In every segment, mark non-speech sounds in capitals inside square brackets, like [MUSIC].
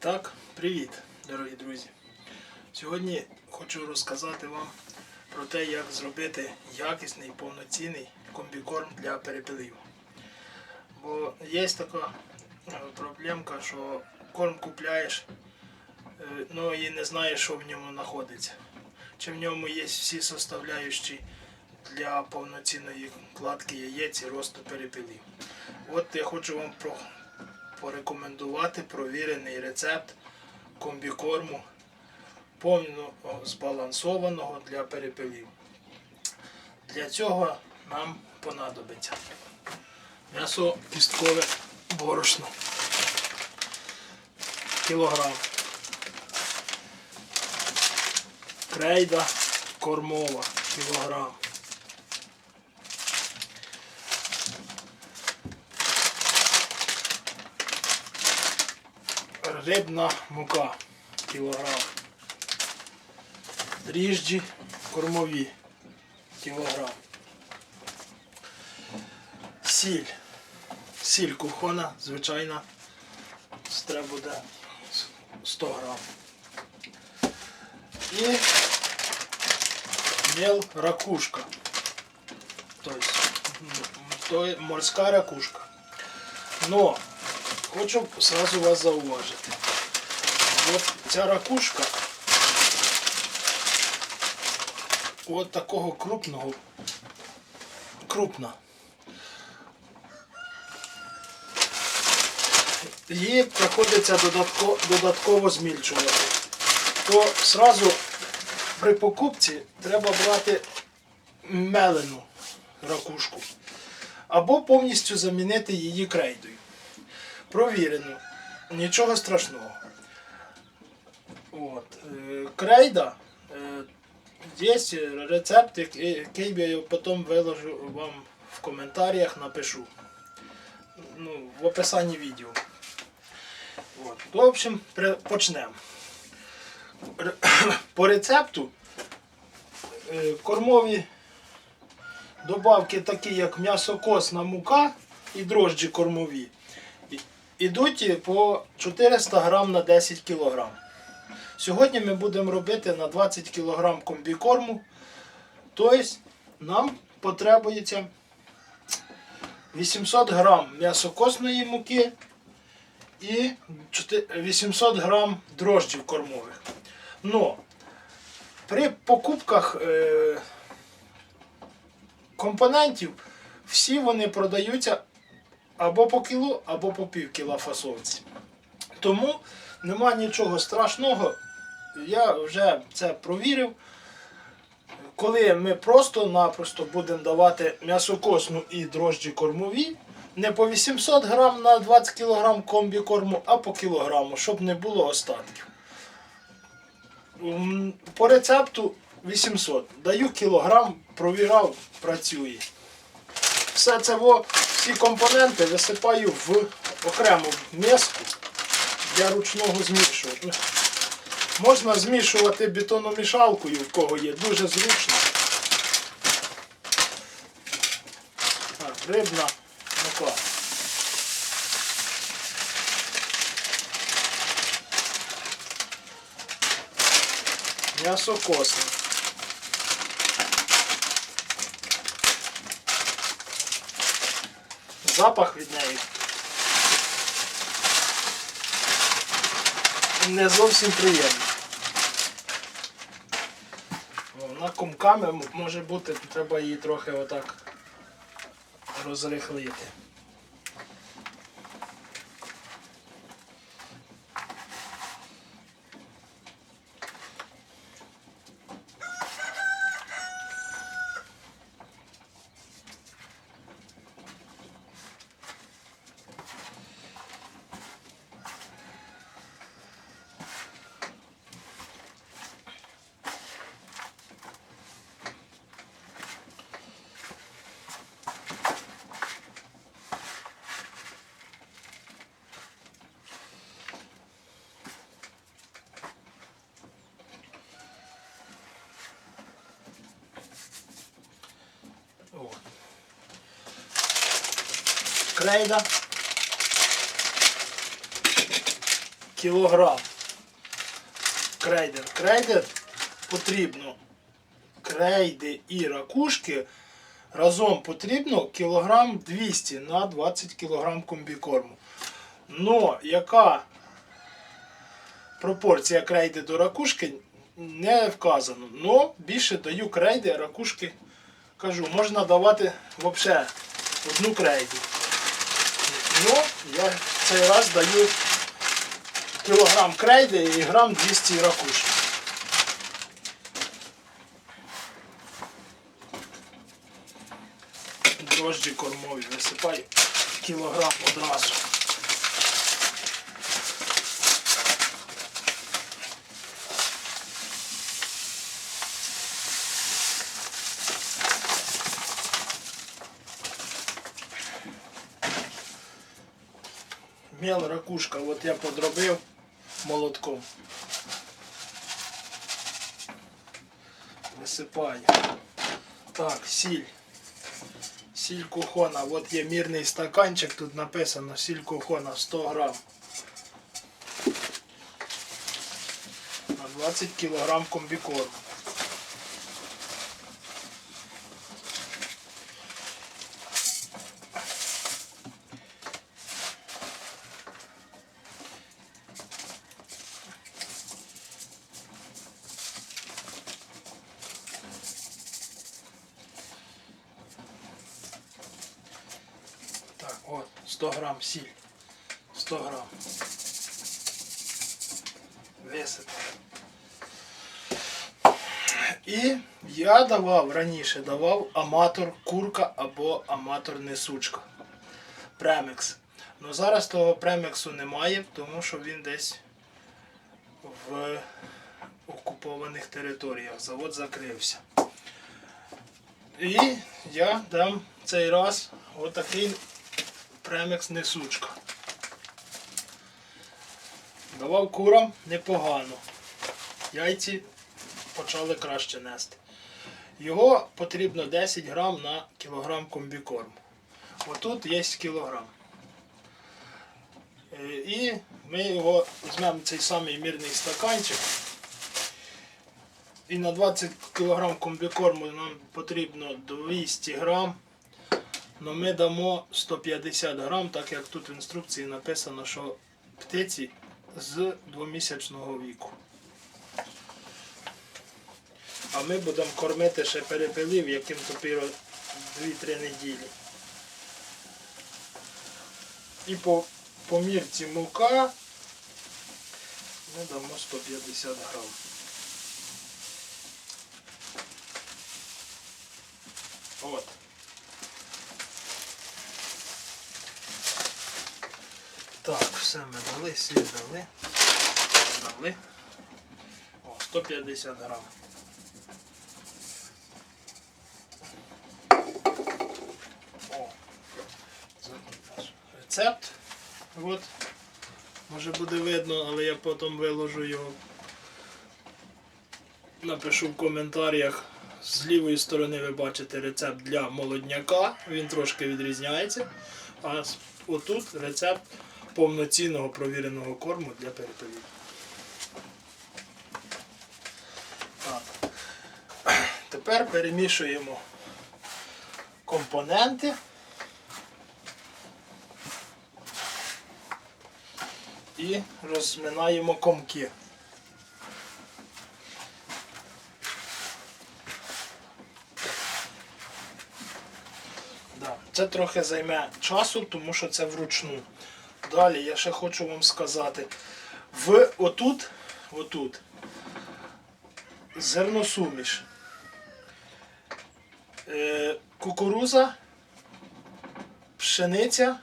так, привіт, дорогі друзі. Сьогодні хочу розказати вам про те, як зробити якісний повноцінний комбікорм для перепелів. Бо є така е, проблемка, що корм купляєш, е, ну і не знаєш, що в ньому знаходиться. Чи в ньому є всі составляючі для повноцінної кладки яєць і росту перепелів. От я хочу вам порекомендувати провірений рецепт комбікорму повно збалансованого для перепелів. Для цього нам понадобиться м'ясо кісткове борошно кілограм, крейда кормова кілограм. Рибна мука кілограм. Дріжджі кормові кілограм. Сіль. Сіль кухона, звичайна. Треба буде 100 грам. І мел ракушка. Тобто, морська ракушка. Но хочу сразу вас зауважити. От ця ракушка от такого крупного, крупна. Її приходиться додатко, додатково змільчувати. То сразу при покупці треба брати мелену ракушку. Або повністю замінити її крейдою. Провірено. Нічого страшного. От. е, Крейда. е, Є рецепт, який я потім виложу вам в коментарях, напишу. Ну, в описанні відео. От. В общем, почнемо. [COUGHS] По рецепту е, кормові добавки такі, як м'ясокосна мука і дрожджі кормові. Ідуть по 400 грам на 10 кг. Сьогодні ми будемо робити на 20 кг комбікорму. Тобто нам потребується 800 грам м'ясокосної муки і 800 грам дрожджів кормових. Но при покупках е, компонентів всі вони продаються або по кілу, або по пів кіла фасовці. Тому нема нічого страшного. Я вже це провірив. Коли ми просто-напросто будемо давати м'ясокосну і дрожджі кормові, не по 800 грам на 20 кг комбікорму, а по кілограму, щоб не було остатків. По рецепту 800. Даю кілограм, провірав, працює. Все це всі компоненти висипаю в окрему миску для ручного змішування. Можна змішувати бетономішалкою, в кого є, дуже зручно. Так, рибна мука. М'ясо косне. Запах від неї не зовсім приємний. Вона кумками може бути, треба її трохи отак розрихлити. Крейда. кілограм крейдер. Крейдер потрібно крейди і ракушки разом потрібно кілограм 200 на 20 кілограм комбікорму. Но яка пропорція крейди до ракушки не вказано. Но більше даю крейди, ракушки кажу, можна давати взагалі одну крейду. Я цей раз даю кілограм крейди і грам 200 ракушки. Дрожджі кормові висипаю кілограм одразу. Мел ракушка, от я подробив молотком. Висипаю. Так, сіль. Сіль кухона. От є мірний стаканчик, тут написано сіль кухона 100 грам. На 20 кілограм комбікорму. Так, от, 100 грам сіль. 100 грам. Висипав. І я давав раніше давав аматор курка або аматор несучка. Премікс. Ну зараз того преміксу немає, тому що він десь в окупованих територіях. Завод закрився. І я дам цей раз отакий премікс несучка. Давав курам непогано. Яйці почали краще нести. Його потрібно 10 грам на кілограм комбікорму. Отут є кілограм. Е, І ми його візьмемо цей самий мірний стаканчик. І на 20 кг комбікорму нам потрібно 200 грам. Но ми дамо 150 грам, так як тут в інструкції написано, що птиці з двомісячного віку. А ми будемо кормити ще перепелів, яким топіро 2-3 неділі. І по, по мірці мука ми дамо 150 грам. От. Так, все ми дали, сіль дали. Дали. О, 150 грам. О. Рецепт. От. Може буде видно, але я потім виложу його. Напишу в коментарях. З лівої сторони ви бачите рецепт для молодняка, він трошки відрізняється. А отут рецепт повноцінного провіреного корму для перепелів. Тепер перемішуємо компоненти. І розминаємо комки. Це трохи займе часу, тому що це вручну. Далі я ще хочу вам сказати. В отут, отут зерносуміш. Е, кукуруза, пшениця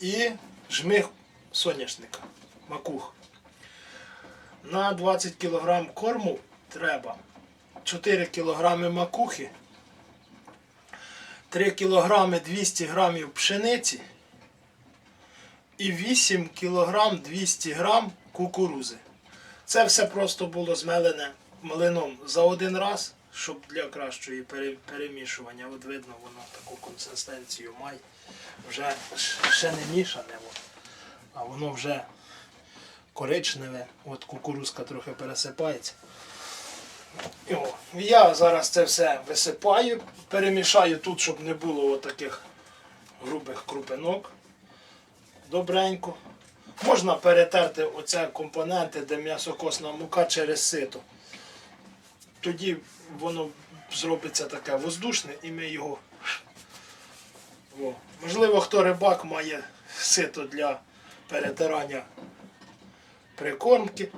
і жмих соняшника, макух. На 20 кг корму треба 4 кг макухи, 3 кг 200 г пшениці і 8 кг 200 г кукурузи. Це все просто було змелене млином за один раз, щоб для кращої перемішування. От видно, воно таку консистенцію має. Вже ще не мішане, а воно вже коричневе, от кукурузка трохи пересипається. І О, я зараз це все висипаю, перемішаю тут, щоб не було таких грубих крупинок. Добренько. Можна перетерти оце компоненти, де м'ясокосна мука через сито. Тоді воно зробиться таке воздушне і ми його. О. Можливо, хто рибак має сито для перетирання прикормки.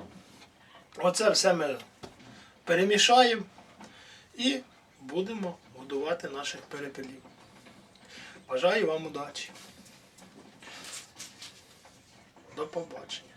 Оце все ми перемішаємо і будемо годувати наших перепелів. Бажаю вам удачі. До побачення.